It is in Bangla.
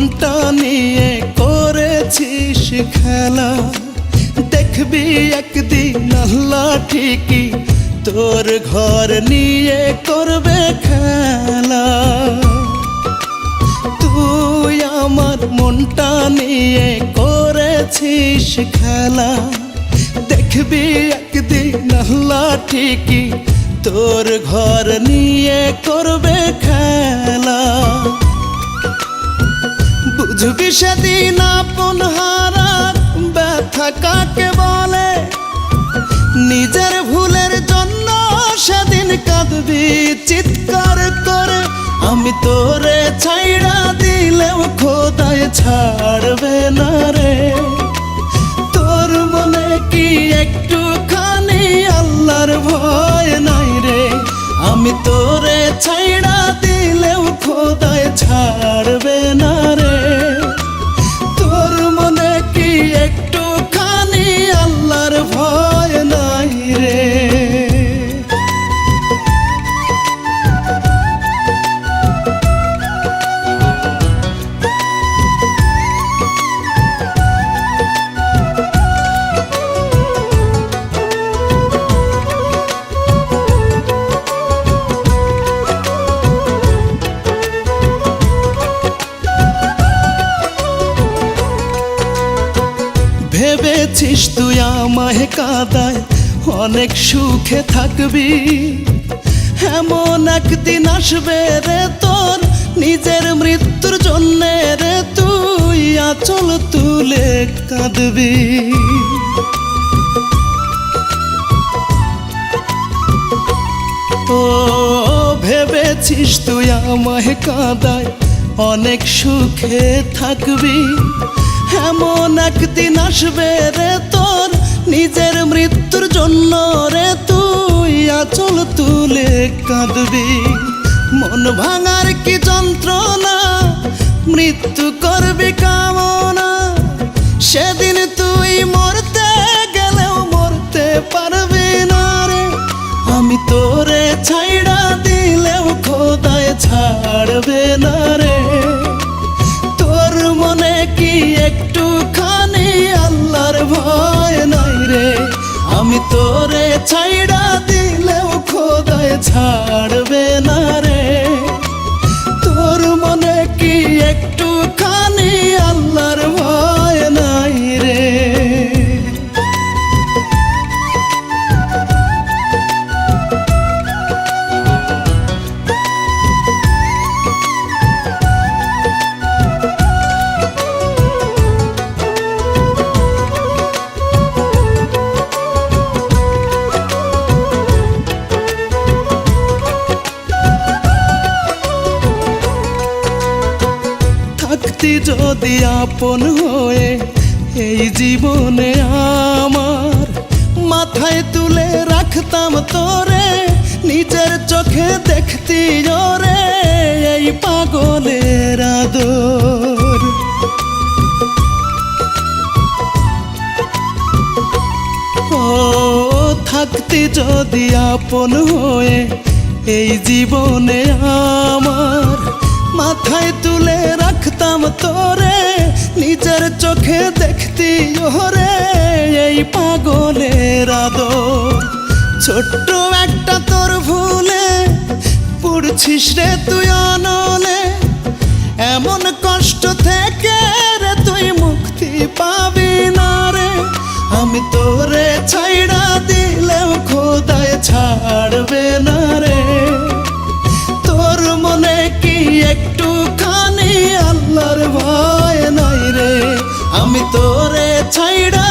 মনটা নিয়ে করেছিস খেলা। দেখবি একদিন আল্লাহ ঠিকই তোর ঘর নিয়ে করবে খেলা। তুই আমার মনটা নিয়ে করেছিস খেলা। দেখবি একদিন আল্লাহ ঠিকই তোর ঘর নিয়ে করবে খেলা। বুঝবি সেদিন আপন হারার ব্যথা কাকে বলে? নিজের ভুলের জন্য সেদিন কাঁদবি চিৎকার ভেবেছিস তুই আমায় কাদায়, অনেক সুখে থাকবি। এমন একদিন আসবে রে তোর নিজের মৃত্যুর জন্য রে, তুই আচল তুলে কাঁদবি। ও, ভেবেছিস তুই আমায় কাদায়, অনেক সুখে থাকবি। এমন একদিন আসবে রে তোর, নিজের মৃত্যুর জন্য রে তুই আচল তুলে কাঁদবি। মন ভাঙার কি যন্ত্রণা, মৃত্যু করবি কামনা, সেদিন ছাইড়া দিলেও খোদায় ছাড়বে যদি আপন হয়ে এই জীবনে আমার মাথায় তুলে রাখতাম তোরে, নিজের চোখে দেখতি ওরে, এই পাগলের আদর। ও, থাকতি যদি আপন হয়ে এই জীবনে আমার মাথায় তুলে রাখতাম তোরে, নিজের চোখে দেখতি ওরে। এই পাগলের আদর, ছোট্ট একটা তোর ভুলে পড়ছিস রে তুই অনলে। এমন কষ্ট থেকে রে তুই মুক্তি পাবি না রে। আমি তোরে ছাইড়া দিলেও খোদায় ছাড়বে না রে। আমি